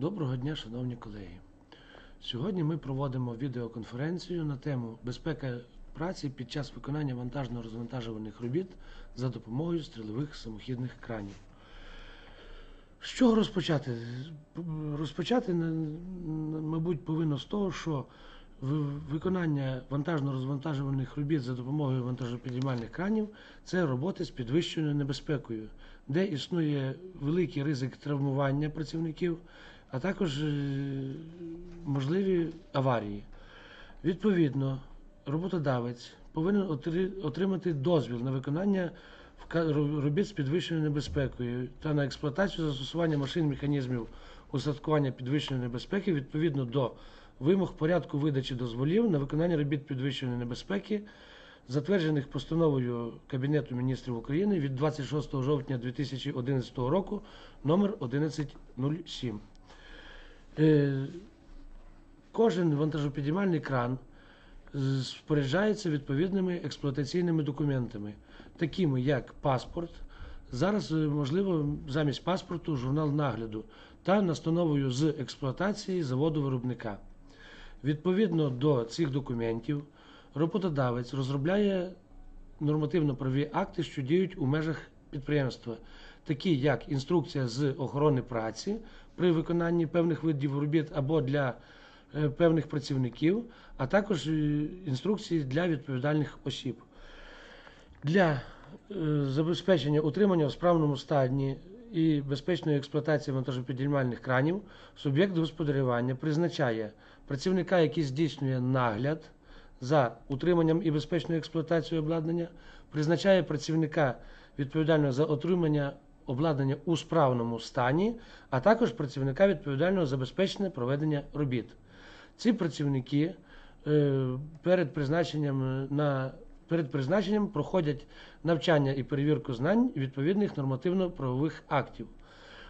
Доброго дня, шановні колеги. Сьогодні ми проводимо відеоконференцію на тему безпека праці під час виконання вантажно-розвантажувальних робіт за допомогою стрілових самохідних кранів. З чого розпочати? Розпочати, мабуть, повинно з того, що виконання вантажно-розвантажувальних робіт за допомогою вантажопідіймальних кранів це роботи з підвищеною небезпекою, де існує великий ризик травмування працівників, а також е, можливі аварії. Відповідно, роботодавець повинен отримати дозвіл на виконання робіт з підвищеною небезпекою та на експлуатацію застосування машин механізмів устаткування підвищеної небезпеки відповідно до вимог порядку видачі дозволів на виконання робіт підвищеної небезпеки, затверджених постановою Кабінету міністрів України від 26 жовтня 2011 року номер 1107. Е, Кожен вантажопідіймальний кран споряджається відповідними експлуатаційними документами, такими як паспорт. Зараз е, можливо замість паспорту журнал нагляду та настановою з експлуатації заводу виробника. Відповідно до цих документів, роботодавець розробляє нормативно-правові акти, що діють у межах підприємства, такі як інструкція з охорони праці при виконанні певних видів робіт або для е, певних працівників, а також е, інструкції для відповідальних осіб. Для е, забезпечення утримання в справному стані і безпечної експлуатації вантажопідіймальних кранів суб'єкт господарювання призначає працівника, який здійснює нагляд за утриманням і безпечною експлуатацією обладнання, призначає працівника відповідального за отримання обладнання у справному стані, а також працівника відповідального за безпечне проведення робіт. Ці працівники е, перед призначенням на перед призначенням проходять навчання і перевірку знань відповідних нормативно-правових актів.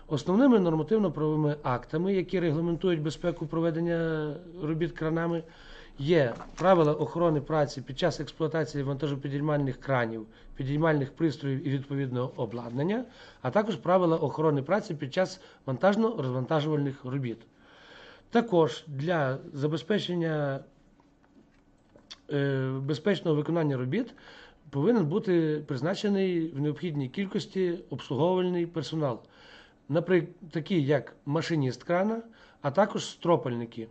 Основними нормативно-правовими актами, які регламентують безпеку проведення робіт кранами, є правила охорони праці під час експлуатації вантажопідіймальних кранів, підіймальних пристроїв і відповідного обладнання, а також правила охорони праці під час вантажно-розвантажувальних робіт. Також для забезпечення е, безпечного виконання робіт повинен бути призначений в необхідній кількості обслуговувальний персонал, наприклад, такі як машиніст крана, а також стропальники.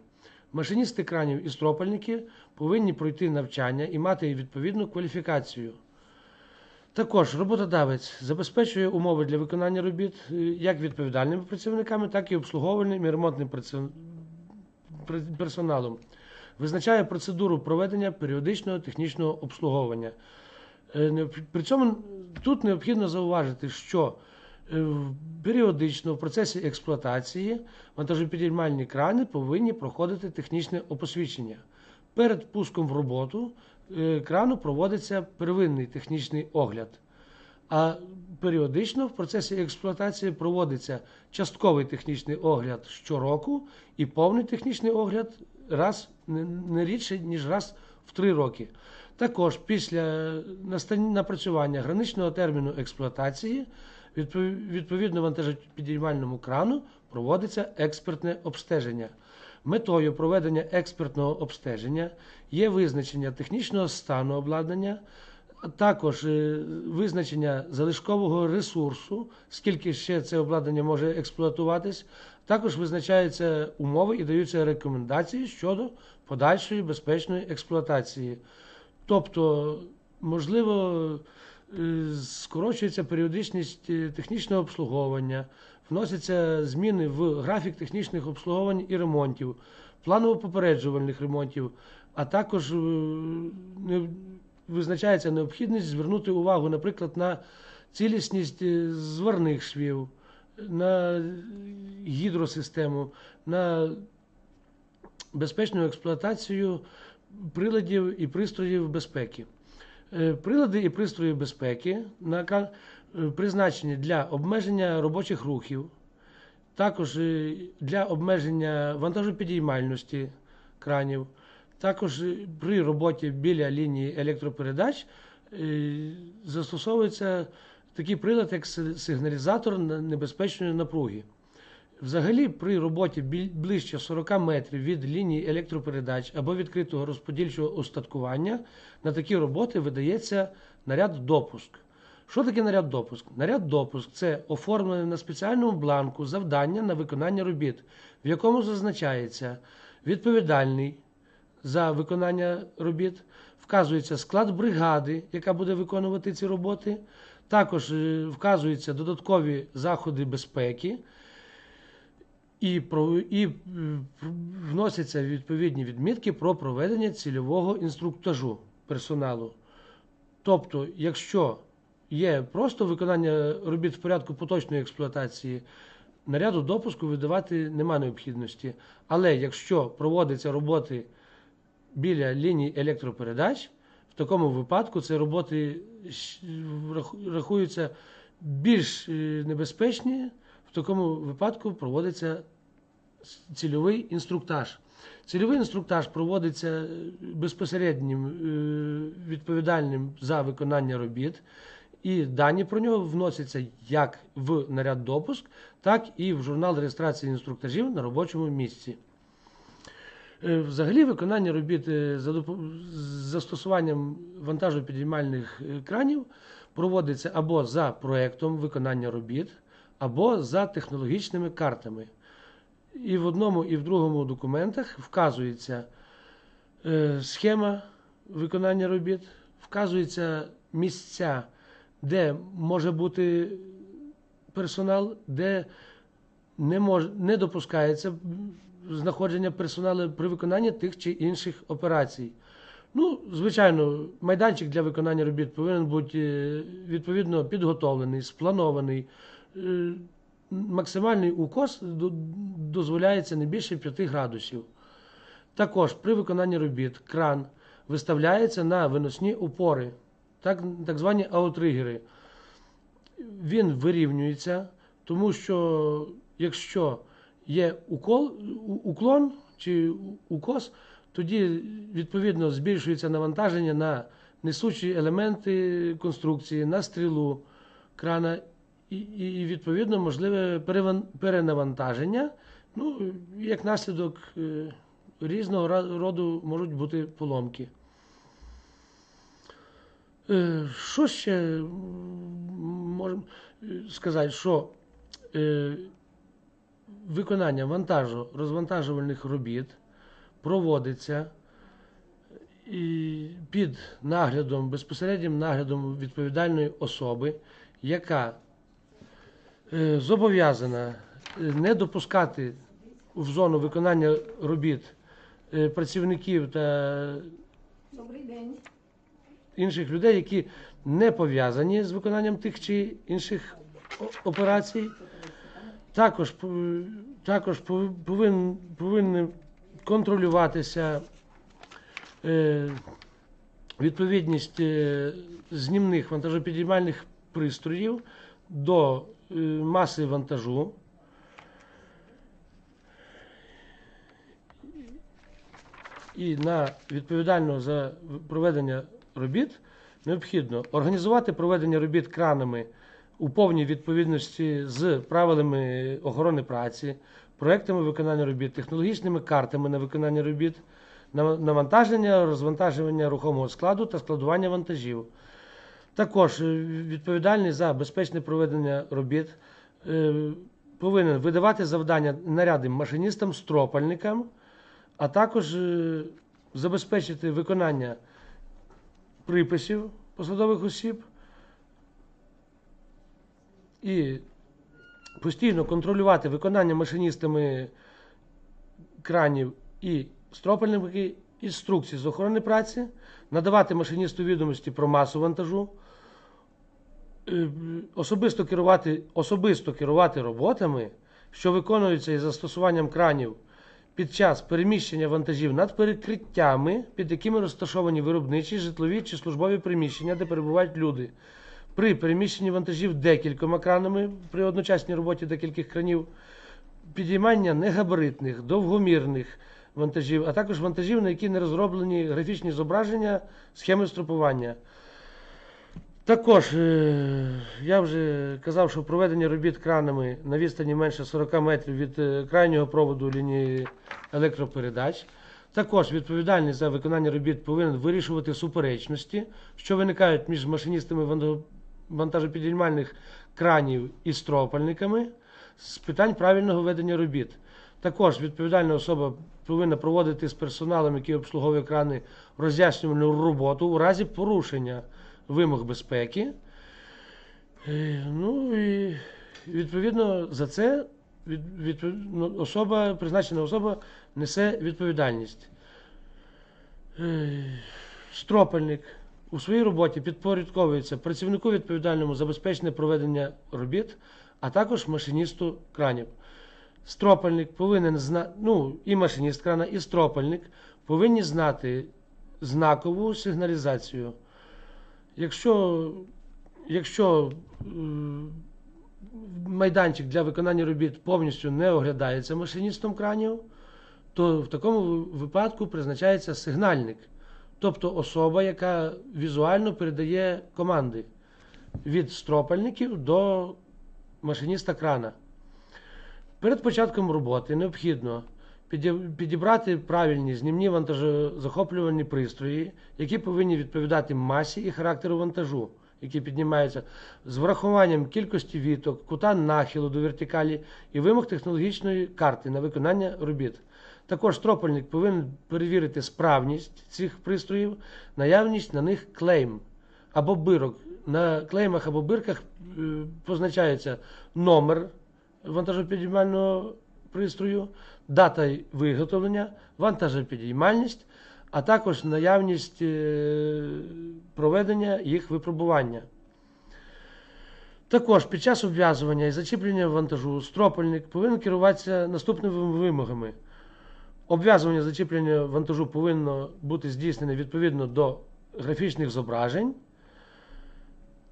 Машиністи кранів і стропальники повинні пройти навчання і мати відповідну кваліфікацію. Також роботодавець забезпечує умови для виконання робіт е, як відповідальними працівниками, так і обслуговувальним і ремонтним персоналом. Визначає процедуру проведення періодичного технічного обслуговування. Е, При цьому тут необхідно зауважити, що періодично в процесі експлуатації вантажопідіймальні крани повинні проходити технічне опосвідчення. Перед пуском в роботу е, крану проводиться первинний технічний огляд. А періодично в процесі експлуатації проводиться частковий технічний огляд щороку і повний технічний огляд раз не- рідше, ніж раз в три роки. Також після напрацювання граничного терміну експлуатації відповідно вантажопідіймальному крану проводиться експертне обстеження. Метою проведення експертного обстеження є визначення технічного стану обладнання, а також е, визначення залишкового ресурсу, скільки ще це обладнання може експлуатуватись. Також визначаються умови і даються рекомендації щодо подальшої безпечної експлуатації. Тобто, можливо, скорочується періодичність е, технічного обслуговування, вносяться зміни в графік технічних обслуговувань і ремонтів, планово-попереджувальних ремонтів, а також е, визначається необхідність звернути увагу, наприклад, на цілісність е, зварних швів, на гідросистему, на безпечну експлуатацію приладів і пристроїв безпеки. Е, Прилади і пристрої безпеки е, призначені для обмеження робочих рухів, також е, для обмеження вантажопідіймальності кранів, також при роботі біля лінії електропередач застосовується такий прилад, як сигналізатор небезпечної напруги. Взагалі, при роботі ближче 40 метрів від лінії електропередач або відкритого розподільчого устаткування на такі роботи видається наряд допуск. Що таке наряд допуск? Наряд допуск це оформлене на спеціальному бланку завдання на виконання робіт, в якому зазначається відповідальний за виконання робіт, вказується склад бригади, яка буде виконувати ці роботи. Також е, вказуються додаткові заходи безпеки і, про, і е, вносяться відповідні відмітки про проведення цільового інструктажу персоналу. Тобто, якщо є просто виконання робіт в порядку поточної експлуатації, наряду допуску видавати нема необхідності. Але якщо проводяться роботи біля ліній електропередач, в такому випадку це роботи рахуються більш е, небезпечні. В такому випадку проводиться цільовий інструктаж. Цільовий інструктаж проводиться е, безпосереднім е, відповідальним за виконання робіт, і дані про нього вносяться як в наряд допуск, так і в журнал реєстрації інструктажів на робочому місці. Е, Взагалі виконання робіт за застосуванням вантажопідіймальних кранів проводиться або за проектом виконання робіт, або за технологічними картами. І в одному, і в другому документах вказується е, схема виконання робіт, вказуються місця, де може бути персонал, де не, мож, не допускається знаходження персоналу при виконанні тих чи інших операцій. Ну, звичайно, майданчик для виконання робіт повинен бути е, відповідно підготовлений, спланований. Е, Максимальний укос дозволяється не більше 5 градусів. Також при виконанні робіт кран виставляється на виносні опори, так, так звані аутригери. Він вирівнюється, тому що якщо є укол, уклон чи укос, тоді відповідно збільшується навантаження на несучі елементи конструкції, на стрілу крана, і, і відповідно можливе перенавантаження. Ну, як наслідок е, різного роду можуть бути поломки. Е, Що ще можемо сказати, що е, виконання вантажу розвантажувальних робіт проводиться під наглядом, безпосереднім наглядом відповідальної особи, яка зобов'язана е, не допускати в зону виконання робіт е, працівників та Добрий день. інших людей, які не пов'язані з виконанням тих чи інших операцій. Також, також пов- повин, повинні контролюватися е, відповідність е, знімних вантажопідіймальних пристроїв до е, маси вантажу. І на відповідального за проведення робіт необхідно організувати проведення робіт кранами у повній відповідності з правилами охорони праці, проектами виконання робіт, технологічними картами на виконання робіт, навантаження, розвантаження рухомого складу та складування вантажів. Також е, відповідальний за безпечне проведення робіт е, повинен видавати завдання нарядним машиністам, стропальникам, а також е, забезпечити виконання приписів посадових осіб і постійно контролювати виконання машиністами кранів і стропальними інструкцій з охорони праці, надавати машиністу відомості про масу вантажу, особисто керувати, особисто керувати роботами, що виконуються із застосуванням кранів під час переміщення вантажів над перекриттями, під якими розташовані виробничі, житлові чи службові приміщення, де перебувають люди. При переміщенні вантажів декількома кранами при одночасній роботі декількох кранів, підіймання негабаритних, довгомірних вантажів, а також вантажів, на які не розроблені графічні зображення, схеми струпування. Також е, я вже казав, що проведення робіт кранами на відстані менше 40 метрів від е, крайнього проводу лінії електропередач. Також відповідальність за виконання робіт повинен вирішувати суперечності, що виникають між машиністами вантажопідіймальних кранів і стропальниками з питань правильного ведення робіт. Також відповідальна особа повинна проводити з персоналом, який обслуговує крани, роз'яснювальну роботу у разі порушення вимог безпеки. Е, Ну і відповідно за це від, ну, особа, призначена особа несе відповідальність. Е, Стропальник у своїй роботі підпорядковується працівнику відповідальному за безпечне проведення робіт, а також машиністу кранів. Стропальник повинен знати, ну і машиніст крана, і стропальник повинні знати знакову сигналізацію. Якщо, якщо е, майданчик для виконання робіт повністю не оглядається машиністом кранів, то в такому випадку призначається сигнальник, тобто особа, яка візуально передає команди від стропальників до машиніста крана. Перед початком роботи необхідно підібрати правильні знімні вантажозахоплювальні пристрої, які повинні відповідати масі і характеру вантажу, який піднімається, з врахуванням кількості віток, кута нахилу до вертикалі і вимог технологічної карти на виконання робіт. Також стропальник повинен перевірити справність цих пристроїв, наявність на них клейм або бирок. На клеймах або бирках е, позначається номер вантажопідіймального пристрою, дата виготовлення, вантажопідіймальність, а також наявність е, проведення їх випробування. Також під час обв'язування і зачіплення вантажу стропольник повинен керуватися наступними вимогами. Обв'язування зачіплення вантажу повинно бути здійснене відповідно до графічних зображень.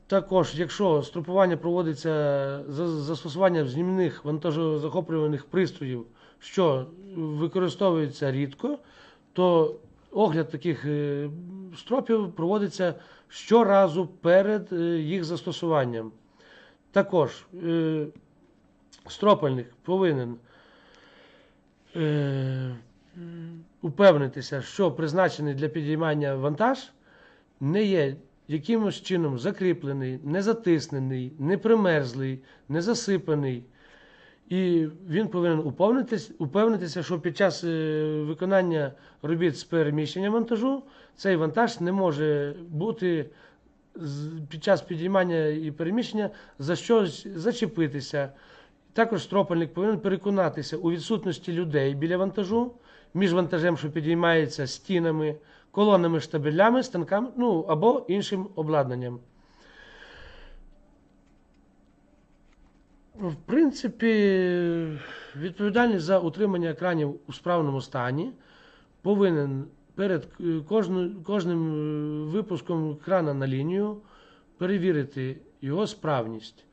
Також, якщо струпування проводиться за застосуванням знімних вантажозахоплюваних пристроїв, що використовується рідко, то огляд таких е, стропів проводиться щоразу перед е, їх застосуванням. Також е, стропальник повинен упевнитися, що призначений для підіймання вантаж не є якимось чином закріплений, не затиснений, не примерзлий, не засипаний. І він повинен упевнитися, упевнитися, що під час е, виконання робіт з переміщення вантажу цей вантаж не може бути під час підіймання і переміщення за щось зачепитися. Також стропальник повинен переконатися у відсутності людей біля вантажу, між вантажем, що підіймається стінами, колонами, штабелями, станками ну, або іншим обладнанням. В принципі, відповідальність за утримання екранів у справному стані повинен перед е, кожним е, випуском крана на лінію перевірити його справність,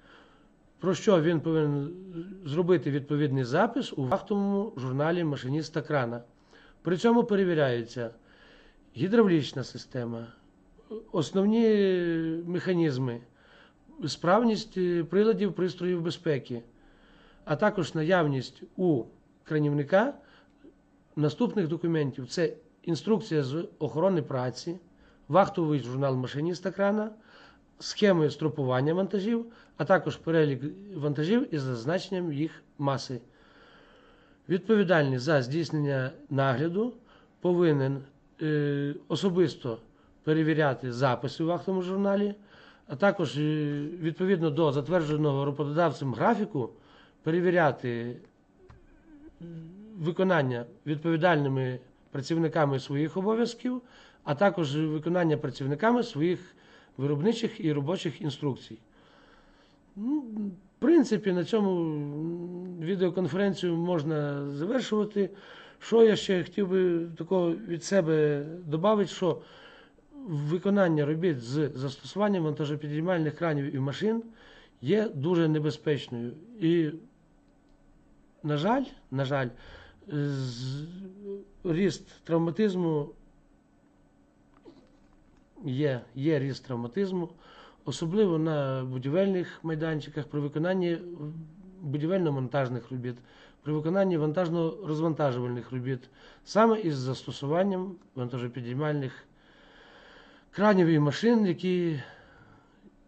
про що він повинен зробити відповідний запис у вахтовому журналі машиніста крана. При цьому перевіряється гідравлічна система, основні механізми, справність приладів пристроїв безпеки, а також наявність у кранівника наступних документів: це інструкція з охорони праці, вахтовий журнал машиніста крана, схеми стропування вантажів, а також перелік вантажів із зазначенням їх маси. Відповідальний за здійснення нагляду повинен е, особисто перевіряти записи в вахтовому журналі, а також е, відповідно до затвердженого роботодавцем графіку перевіряти виконання відповідальними працівниками своїх обов'язків, а також виконання працівниками своїх виробничих і робочих інструкцій. Ну, в принципі, на цьому відеоконференцію можна завершувати. Що я ще хотів би такого від себе додати, що виконання робіт з застосуванням вантажопідіймальних кранів і машин є дуже небезпечною. І, на жаль, на жаль, ріст травматизму є, є ріст травматизму, особливо на будівельних майданчиках при виконанні будівельно-монтажних робіт, при виконанні вантажно-розвантажувальних робіт, саме із застосуванням вантажопідіймальних кранів і машин, які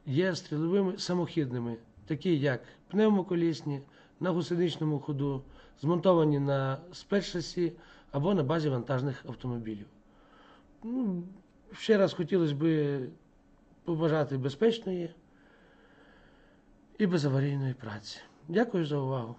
є стріловими самохідними, такі як пневмоколісні, на гусеничному ходу, змонтовані на спецшасі або на базі вантажних автомобілів. Ну, ще раз хотілося б побажати безпечної і безаварійної праці. Дякую за увагу.